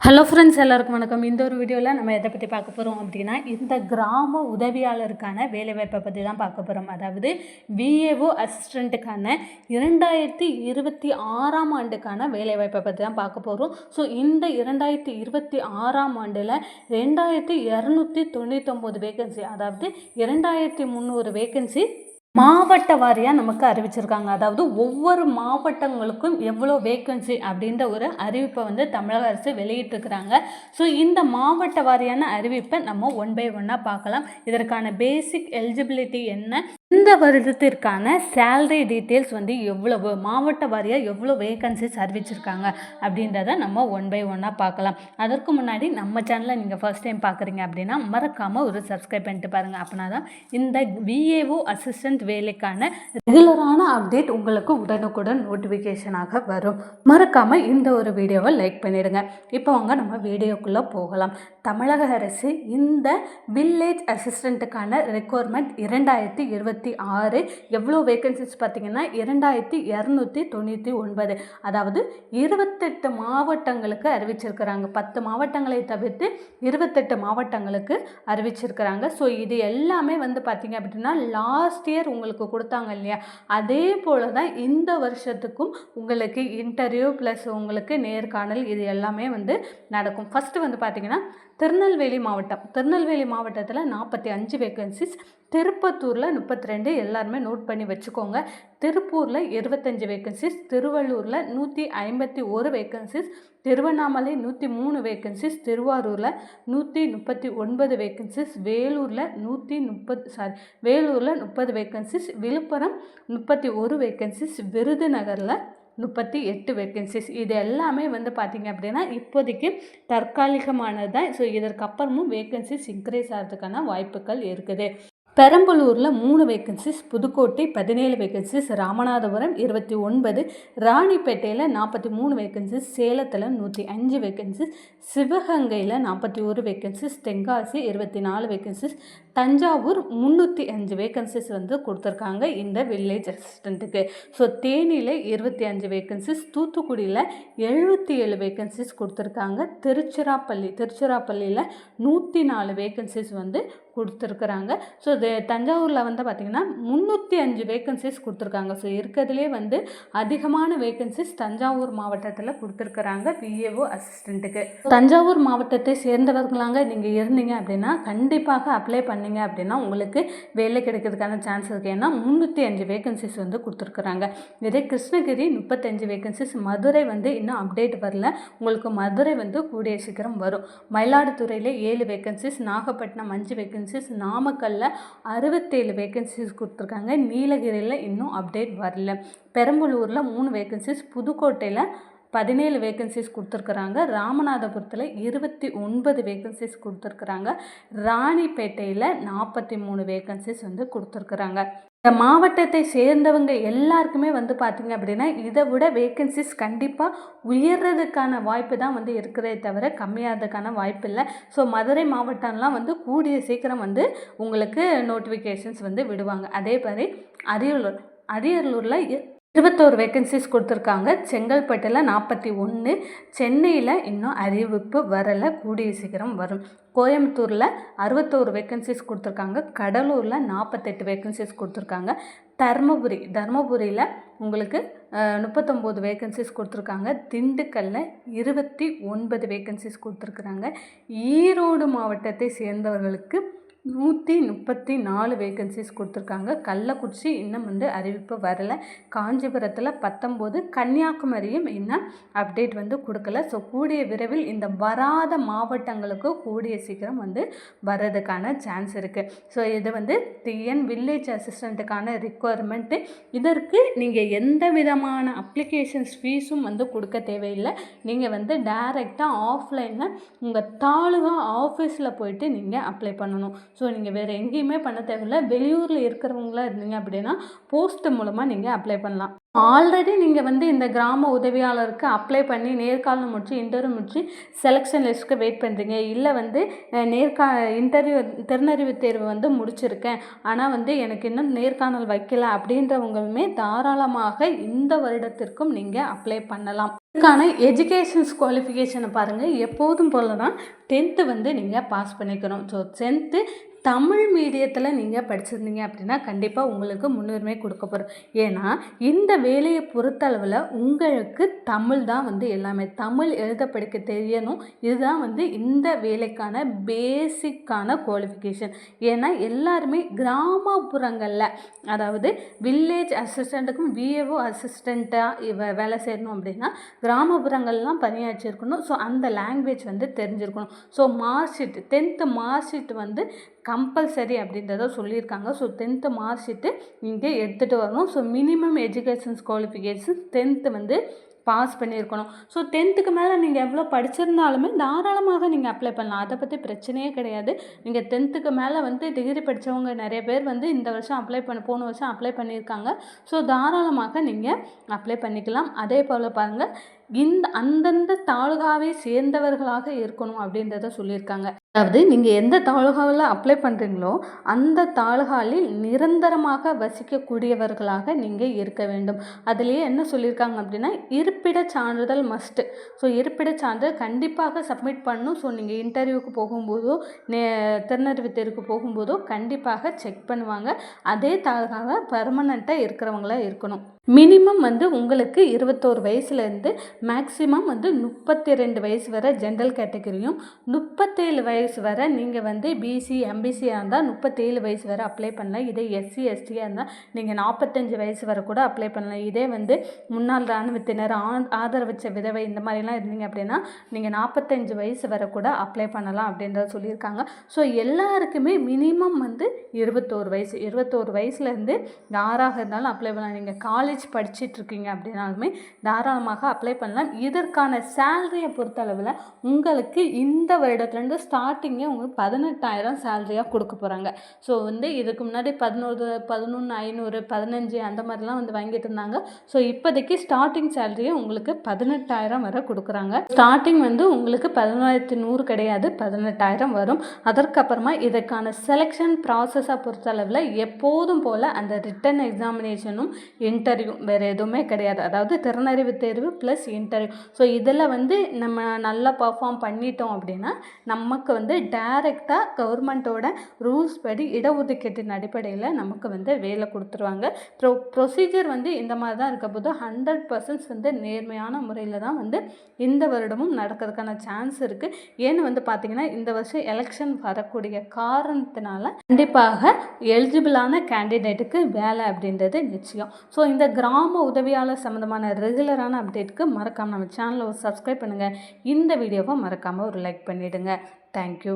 Hello friends எல்லாருக்கும் வணக்கம். இந்த ஒரு வீடியோவில் நம்ம எதை பற்றி பார்க்க போகிறோம் அப்படின்னா இந்த கிராம உதவியாளருக்கான வேலைவாய்ப்பை பற்றி தான் பார்க்க போகிறோம் அதாவது விஏஓ அசிஸ்டண்ட்டுக்கான இரண்டாயிரத்தி இருபத்தி ஆறாம் ஆண்டுக்கான வேலைவாய்ப்பை பற்றி தான் பார்க்க போகிறோம் ஸோ இந்த இரண்டாயிரத்தி இருபத்தி ஆறாம் ஆண்டில் ரெண்டாயிரத்தி இரநூத்தி தொண்ணூத்தொம்பது வேகன்சி அதாவது இரண்டாயிரத்தி முந்நூறு வேகன்சி மாவட்ட வாரியாக நமக்கு அறிவிச்சிருக்காங்க. அதாவது ஒவ்வொரு மாவட்டங்களுக்கும் எவ்வளோ வேக்கன்சி அப்படின்ற ஒரு அறிவிப்பை வந்து தமிழக அரசு வெளியிட்டிருக்கிறாங்க. ஸோ இந்த மாவட்ட வாரியான அறிவிப்பை நம்ம ஒன் பை ஒன்னாக பார்க்கலாம். இதற்கான பேசிக் எலிஜிபிலிட்டி என்ன? இந்த வருடத்திற்கான சேலரி டீட்டெயில்ஸ் வந்து எவ்வளவு மாவட்ட வாரியாக எவ்வளோ வேகன்சிஸ் அறிவிச்சிருக்காங்க அப்படின்றத நம்ம ஒன் பை ஒன்னாக பார்க்கலாம். அதற்கு முன்னாடி நம்ம சேனலை நீங்கள் ஃபர்ஸ்ட் டைம் பார்க்குறீங்க அப்படின்னா மறக்காமல் ஒரு சப்ஸ்கிரைப் பண்ணிட்டு பாருங்கள் அப்படின்னா தான் இந்த விஏஓ அசிஸ்டன்ட் வேலைக்கான ரெகுலரான அப்டேட் உங்களுக்கு உடனுக்குடன் நோட்டிஃபிகேஷனாக வரும். மறக்காமல் இந்த ஒரு வீடியோவை லைக் பண்ணிடுங்க. இப்போ அவங்க நம்ம வீடியோக்குள்ளே போகலாம். தமிழக அரசு இந்த வில்லேஜ் அசிஸ்டண்ட்டுக்கான ரெக்குவயர்மெண்ட் இரண்டாயிரத்தி இருபத்தி ஆறு எவ்வளோ வேகன்சிஸ் பார்த்தீங்கன்னா இரண்டாயிரத்தி இரநூத்தி தொண்ணூற்றி ஒன்பது. அதாவது இருபத்தெட்டு மாவட்டங்களுக்கு அறிவிச்சிருக்கிறாங்க. பத்து மாவட்டங்களை தவிர்த்து இருபத்தெட்டு மாவட்டங்களுக்கு அறிவிச்சிருக்கிறாங்க. ஸோ இது எல்லாமே வந்து பார்த்திங்க அப்படின்னா லாஸ்ட் இயர் உங்களுக்கு கொடுத்தாங்க இல்லையா? அதே போல் தான் இந்த வருஷத்துக்கும் உங்களுக்கு இன்டர்வியூ ப்ளஸ் உங்களுக்கு நேர்காணல் இது எல்லாமே வந்து நடக்கும். ஃபஸ்ட்டு வந்து பார்த்திங்கன்னா திருநெல்வேலி மாவட்டம். திருநெல்வேலி மாவட்டத்தில் நாற்பத்தி அஞ்சு வேகன்சிஸ் திருப்பத்தூரில் முப்பத்தி ரெண்டு எல்லாருமே நோட் பண்ணி வச்சுக்கோங்க. திருப்பூரில் இருபத்தஞ்சி வேக்கன்சிஸ் திருவள்ளூரில் நூற்றி ஐம்பத்தி ஒரு வேக்கன்சிஸ் திருவண்ணாமலை நூற்றி மூணு வேக்கன்சிஸ் திருவாரூரில் நூற்றி முப்பத்தி ஒன்பது வேக்கன்சிஸ் வேலூரில் நூற்றி முப்பது சாரி வேலூரில் முப்பது வேக்கன்சிஸ் விழுப்புரம் முப்பத்தி ஒரு வேக்கன்சிஸ் விருதுநகரில் முப்பத்தி எட்டு வேக்கன்சிஸ் இது எல்லாமே வந்து பார்த்திங்க அப்படின்னா இப்போதைக்கு தற்காலிகமானது தான் ஸோ இதற்கப்புறமும் வேக்கன்சிஸ் இன்க்ரீஸ் ஆகிறதுக்கான வாய்ப்புகள் இருக்குது. பெரம்பலூரில் மூணு வேக்கன்சிஸ் புதுக்கோட்டை பதினேழு வேக்கன்சிஸ் ராமநாதபுரம் இருபத்தி ஒன்பது ராணிப்பேட்டையில் நாற்பத்தி மூணு வேக்கன்சிஸ் சேலத்தில் நூற்றி அஞ்சு வேக்கன்சிஸ் சிவகங்கையில் நாற்பத்தி ஒரு வேக்கன்சிஸ் தென்காசி இருபத்தி நாலு வேக்கன்சிஸ் தஞ்சாவூர் முந்நூற்றி அஞ்சு வேக்கன்சிஸ் வந்து கொடுத்துருக்காங்க இந்த வில்லேஜ் அசிஸ்டண்ட்டுக்கு ஸோ தேனியில் இருபத்தி அஞ்சு வேக்கன்சிஸ் தூத்துக்குடியில் எழுபத்தி ஏழு வேக்கன்சிஸ் கொடுத்துருக்காங்க. திருச்சிராப்பள்ளி திருச்சிராப்பள்ளியில் நூற்றி நாலு வேக்கன்சிஸ் வந்து கொடுத்துருக்குறாங்க. ஸோ இது தஞ்சாவூரில் வந்து பார்த்திங்கன்னா முந்நூற்றி அஞ்சு வேக்கன்சிஸ் கொடுத்துருக்காங்க. ஸோ இருக்கிறதுலே வந்து அதிகமான வேக்கன்சிஸ் தஞ்சாவூர் மாவட்டத்தில் கொடுத்துருக்குறாங்க பிஏஓ அசிஸ்டண்ட்டுக்கு தஞ்சாவூர் மாவட்டத்தை சேர்ந்தவர்களாங்க நீங்கள் இருந்தீங்க அப்படின்னா கண்டிப்பாக அப்ளை பண்ணீங்க அப்படின்னா உங்களுக்கு வேலை கிடைக்கிறதுக்கான சான்ஸ் இருக்குது ஏன்னா முந்நூற்றி அஞ்சு வேக்கன்சிஸ் வந்து கொடுத்துருக்குறாங்க. இதே கிருஷ்ணகிரி முப்பத்தஞ்சு வேக்கன்சிஸ் மதுரை வந்து இன்னும் அப்டேட் வரல. உங்களுக்கு மதுரை வந்து கூடிய சீக்கிரம் வரும். மயிலாடுதுறையில் ஏழு வேக்கன்சிஸ் நாகப்பட்டினம் அஞ்சு வேகன்சிஸ் நாமக்கல்லில் அறுபத்தேழு வேக்கன்சிஸ் கொடுத்துருக்காங்க. நீலகிரியில் இன்னும் அப்டேட் வரல. பெரம்பலூரில் மூணு வேக்கன்சிஸ் புதுக்கோட்டையில் பதினேழு வேகன்சிஸ் கொடுத்துருக்குறாங்க. ராமநாதபுரத்தில் இருபத்தி ஒன்பது வேகன்சிஸ் கொடுத்துருக்குறாங்க. ராணிப்பேட்டையில் நாற்பத்தி மூணு வேகன்சிஸ் வந்து கொடுத்துருக்குறாங்க. இந்த மாவட்டத்தை சேர்ந்தவங்க எல்லாருக்குமே வந்து பார்த்திங்க அப்படின்னா இதை விட வேக்கன்சிஸ் கண்டிப்பாக உயர்றதுக்கான வாய்ப்பு தான் வந்து இருக்கிறதே தவிர கம்மியாகிறதுக்கான வாய்ப்பு இல்லை. ஸோ மதுரை மாவட்டம்லாம் வந்து கூடிய சீக்கிரம் வந்து உங்களுக்கு நோட்டிஃபிகேஷன்ஸ் வந்து விடுவாங்க. அதே மாதிரி அரியலூர் அரியலூரில் இருபத்தோரு வேக்கன்சிஸ் கொடுத்துருக்காங்க. செங்கல்பட்டில் நாற்பத்தி ஒன்று சென்னையில் இன்னும் அறிவிப்பு வரலை. கூடிய சீக்கிரம் வரும். கோயம்புத்தூரில் அறுபத்தோரு வேக்கன்சிஸ் கொடுத்துருக்காங்க. கடலூரில் நாற்பத்தெட்டு வேக்கன்சிஸ் கொடுத்துருக்காங்க. தர்மபுரி தர்மபுரியில் உங்களுக்கு முப்பத்தொம்போது வேக்கன்சிஸ் கொடுத்துருக்காங்க. திண்டுக்கல்லில் இருபத்தி ஒன்பது வேக்கன்சிஸ் கொடுத்துருக்குறாங்க. ஈரோடு மாவட்டத்தை சேர்ந்தவர்களுக்கு நூற்றி முப்பத்தி நாலு வேகன்சிஸ் கொடுத்துருக்காங்க. கள்ளக்குறிச்சி இன்னும் வந்து அறிவிப்பு வரலை. காஞ்சிபுரத்தில் பத்தொம்போது கன்னியாகுமரியும் இன்னும் அப்டேட் வந்து கொடுக்கல. ஸோ கூடிய விரைவில் இந்த வராத மாவட்டங்களுக்கு கூடிய சீக்கிரம் வந்து வர்றதுக்கான சான்ஸ் இருக்குது ஸோ இது வந்து டிஎன் வில்லேஜ் அசிஸ்டண்ட்டுக்கான ரிக்குவயர்மெண்ட்டு இதற்கு நீங்கள் எந்த விதமான அப்ளிகேஷன்ஸ் ஃபீஸும் வந்து கொடுக்க தேவையில்லை. நீங்கள் வந்து டைரெக்டாக ஆஃப்லைனில் உங்கள் தாலுகா ஆஃபீஸில் போயிட்டு நீங்கள் அப்ளை பண்ணணும். ஸோ நீங்கள் வேறு எங்கேயுமே பண்ண தேவையில்ல. வெளியூரில் இருக்கிறவங்களா இருந்தீங்க அப்படின்னா போஸ்ட்டு மூலமாக நீங்கள் அப்ளை பண்ணலாம். ஆல்ரெடி நீங்கள் வந்து இந்த கிராம உதவியாளருக்கு அப்ளை பண்ணி நேர்காணல் முடிச்சு இன்டர்வியூ முடிச்சு செலெக்ஷன் லிஸ்ட்டுக்கு வெயிட் பண்ணுறீங்க இல்லை வந்து நேர்கா இன்டர்வியூ திறனறிவு தேர்வு வந்து முடிச்சிருக்கேன். ஆனால் வந்து எனக்கு இன்னும் நேர்காணல் வைக்கல அப்படின்றவங்களுமே தாராளமாக இந்த வருடத்திற்கும் நீங்கள் அப்ளை பண்ணலாம். இதுக்கான எஜுகேஷன்ஸ் குவாலிஃபிகேஷனை பாருங்கள் எப்போதும் போல தான் டென்த்து வந்து நீங்கள் பாஸ் பண்ணிக்கணும். ஸோ டென்த்து தமிழ் மீடியத்தில் நீங்கள் படிச்சிருந்தீங்க அப்படின்னா கண்டிப்பாக உங்களுக்கு முன்னுரிமை கொடுக்கப்படும் ஏன்னா இந்த வேலையை பொறுத்தளவில் உங்களுக்கு தமிழ் தான் வந்து எல்லாமே. தமிழ் எழுத படிக்க தெரியணும். இதுதான் வந்து இந்த வேலைக்கான பேசிக்கான குவாலிஃபிகேஷன் ஏன்னா எல்லாருமே கிராமப்புறங்களில் அதாவது வில்லேஜ் அசிஸ்டண்ட்டுக்கும் விஏஓ அசிஸ்டண்ட்டாக வேலை செய்யணும் அப்படின்னா கிராமப்புறங்கள்லாம் பணியாற்றிருக்கணும் ஸோ அந்த லாங்குவேஜ் வந்து தெரிஞ்சிருக்கணும். So mark sheet tenth mark sheet வந்து கம்பல்சரி அப்படின்றத சொல்லியிருக்காங்க. ஸோ டென்த்து மார்க் ஷீட்டு நீங்கள் எடுத்துகிட்டு வரணும். So minimum educations qualification tenth வந்து பாஸ் பண்ணியிருக்கணும். ஸோ டென்த்துக்கு மேலே நீங்கள் எவ்வளோ படிச்சிருந்தாலுமே தாராளமாக நீங்கள் அப்ளை பண்ணலாம். அதை பற்றி பிரச்சனையே கிடையாது. நீங்கள் டென்த்துக்கு மேலே வந்து டிகிரி படித்தவங்க நிறைய பேர் வந்து இந்த வருஷம் அப்ளை பண்ண போன வருஷம் அப்ளை பண்ணியிருக்காங்க. ஸோ தாராளமாக நீங்கள் அப்ளை பண்ணிக்கலாம். அதே போல் பாருங்கள் இந்த அந்தந்த தாலுகாவை சேர்ந்தவர்களாக இருக்கணும் அப்படின்றத சொல்லியிருக்காங்க. அதாவது நீங்கள் எந்த தாலுகாவில் அப்ளை பண்ணுறீங்களோ அந்த தாலுகாவில் நிரந்தரமாக வசிக்கக்கூடியவர்களாக நீங்கள் இருக்க வேண்டும். அதுலேயே என்ன சொல்லியிருக்காங்க அப்படின்னா இருப்பிடச் சான்றிதழ் மஸ்ட்டு ஸோ இருப்பிடச் சான்றிதழ் கண்டிப்பாக சப்மிட் பண்ணணும் ஸோ நீங்கள் இன்டர்வியூக்கு போகும்போதோ நே திறனறிவு தேர்வுக்கு போகும்போதோ கண்டிப்பாக செக் பண்ணுவாங்க. அதே தாலுகாவை பர்மனெண்ட்டாக இருக்கிறவங்களா இருக்கணும். மினிமம் வந்து உங்களுக்கு இருபத்தோரு வயசுலேருந்து மேக்ஸிமம் வந்து முப்பத்தி ரெண்டு வயசு வரை ஜென்ரல் கேட்டகரியும் முப்பத்தேழு வயசு வரை நீங்கள் வந்து பிசி எம்பிசியாக இருந்தால் முப்பத்தேழு வயசு வரை அப்ளை பண்ணலாம். இதே எஸ்சி எஸ்டியாக இருந்தால் நீங்கள் நாற்பத்தஞ்சு வயசு வரை கூட அப்ளை பண்ணலாம். இதே வந்து முன்னாள் இராணுவத்தினர் ஆன் ஆதரவற்ற விதவை இந்த மாதிரிலாம் இருந்தீங்க அப்படின்னா நீங்கள் நாற்பத்தஞ்சு வயசு வரை கூட அப்ளை பண்ணலாம் அப்படின்றத சொல்லியிருக்காங்க. ஸோ எல்லாருக்குமே மினிமம் வந்து இருபத்தோரு வயசு இருபத்தோரு வயசுலேருந்து யாராக இருந்தாலும் அப்ளை பண்ணலாம். நீங்கள் காலேஜ் காலேஜ் இருக்கீங்க அப்படின்னாலுமே தாராளமாக அப்ளை பண்ணலாம். இதற்கான சேலரியை பொறுத்தளவில் உங்களுக்கு இந்த வருடத்துலேருந்து ஸ்டார்டிங்கே உங்களுக்கு பதினெட்டாயிரம் சேலரியாக கொடுக்க போகிறாங்க ஸோ வந்து இதுக்கு முன்னாடி பதினோரு பதினொன்று ஐநூறு பதினஞ்சு அந்த மாதிரிலாம் வந்து வாங்கிட்டு இருந்தாங்க. ஸோ இப்போதைக்கு ஸ்டார்டிங் சேலரியே உங்களுக்கு பதினெட்டாயிரம் வரை கொடுக்குறாங்க. ஸ்டார்டிங் வந்து உங்களுக்கு பதினோராயிரத்தி நூறு கிடையாது பதினெட்டாயிரம் வரும். அதற்கப்புறமா இதற்கான செலெக்ஷன் ப்ராசஸை பொறுத்தளவில் எப்போதும் போல் அந்த ரிட்டன் எக்ஸாமினேஷனும் இன்டர்வியூ வேறு எதுவுமே கிடையாது. அதாவது திறனறிவு தேர்வு ப்ளஸ் இன்டர்வியூ ஸோ இதில் வந்து நம்ம நல்லா பர்ஃபார்ம் பண்ணிட்டோம் அப்படின்னா நமக்கு வந்து டைரெக்டாக கவர்மெண்ட்டோட ரூல்ஸ் படி இடஒதுக்கீட்டின் அடிப்படையில் நமக்கு வந்து வேலை கொடுத்துருவாங்க. ப்ரொ ப்ரொசீஜர் வந்து இந்த மாதிரி தான் இருக்க போது ஹண்ட்ரட் பர்சன்ட்ஸ் வந்து நேர்மையான முறையில் தான் வந்து இந்த வருடமும் நடக்கிறதுக்கான சான்ஸ் இருக்குது ஏன்னு வந்து பார்த்திங்கன்னா இந்த வருஷம் எலெக்ஷன் வரக்கூடிய காரணத்தினால கண்டிப்பாக எலிஜிபிளான கேண்டிடேட்டுக்கு வேலை அப்படின்றது நிச்சயம். ஸோ இந்த கிராம உதவியாளர் சம்மந்தமான ரெகுலரான அப்டேட்டுக்கு மறக்காமல் நம்ம சேனலை சப்ஸ்கிரைப் பண்ணுங்கள் இந்த வீடியோவை மறக்காமல் ஒரு லைக் பண்ணிவிடுங்க தேங்க்யூ